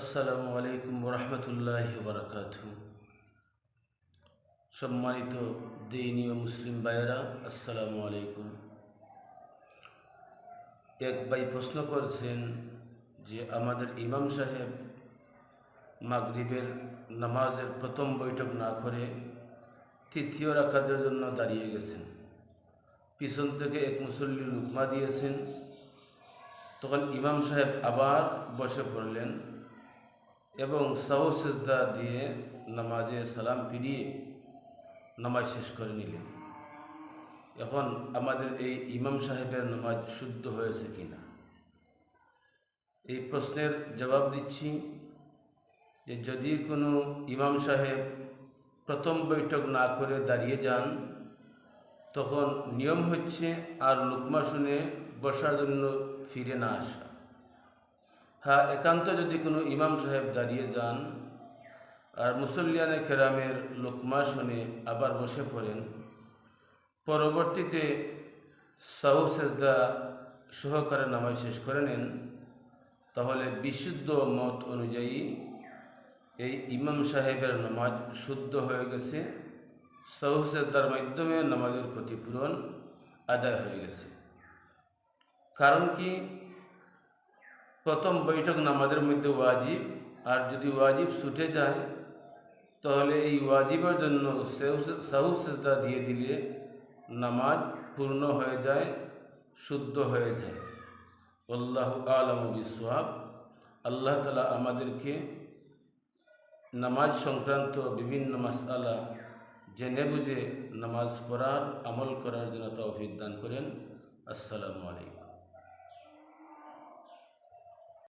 আসসালামু আলাইকুম রহমতুল্লাহ বারকাত সম্মানিত দিনী মুসলিম ভাইয়েরা, আসসালামু আলাইকুম। এক ভাই প্রশ্ন করছেন যে, আমাদের ইমাম সাহেব মাগরিবের নামাজের প্রথম বৈঠক না করে তৃতীয় রাখাতের জন্য দাঁড়িয়ে গেছেন। পিছন থেকে এক মুসল্লি লুকমা দিয়েছেন। তখন ইমাম সাহেব আবার বসে পড়লেন। এবং সাহু সেজদা দিয়ে নামাজে সালাম ফিরিয়ে নামাজ শেষ করে নিলেন। এখন আমাদের এই ইমাম সাহেবের নামাজ শুদ্ধ হয়েছে কিনা এই প্রশ্নের জবাব দিচ্ছি যে যদি কোনো ইমাম সাহেব প্রথম বৈঠক না করে দাঁড়িয়ে যান, তখন নিয়ম হচ্ছে আর লুকমা শুনে বসার জন্য ফিরে না আসা। হ্যাঁ একান্ত যদি কোনো ইমাম সাহেব দাঁড়িয়ে যান আর মুসল্লিয়ানে কেরামের লোকমা শুনে আবার বসে পড়েন, পরবর্তীতে সাহু সেজদা সহকারে নামাজ শেষ করে নেন, তাহলে বিশুদ্ধ মত অনুযায়ী এই ইমাম সাহেবের নামাজ শুদ্ধ হয়ে গেছে, সাহু সেজদার মাধ্যমে নামাজের ক্ষতিপূরণ আদায় হয়ে গেছে। কারণ কি? প্রথম বৈঠক নামাজের মধ্যে ওয়াজিব, আর যদি ওয়াজিব ছুটে যায়, তাহলে এই ওয়াজিবের জন্য সাহু সেজদা দিয়ে দিলে নামাজ পূর্ণ হয়ে যায়, শুদ্ধ হয়ে যায়। আল্লাহ আলম বিসওয়াব। আল্লাহ তালা আমাদেরকে নামাজ সংক্রান্ত বিভিন্ন মাসালা জেনে বুঝে নামাজ পড়ার, আমল করার জন্য তৌফিক দান করেন। আসসালামু আলাইকুম।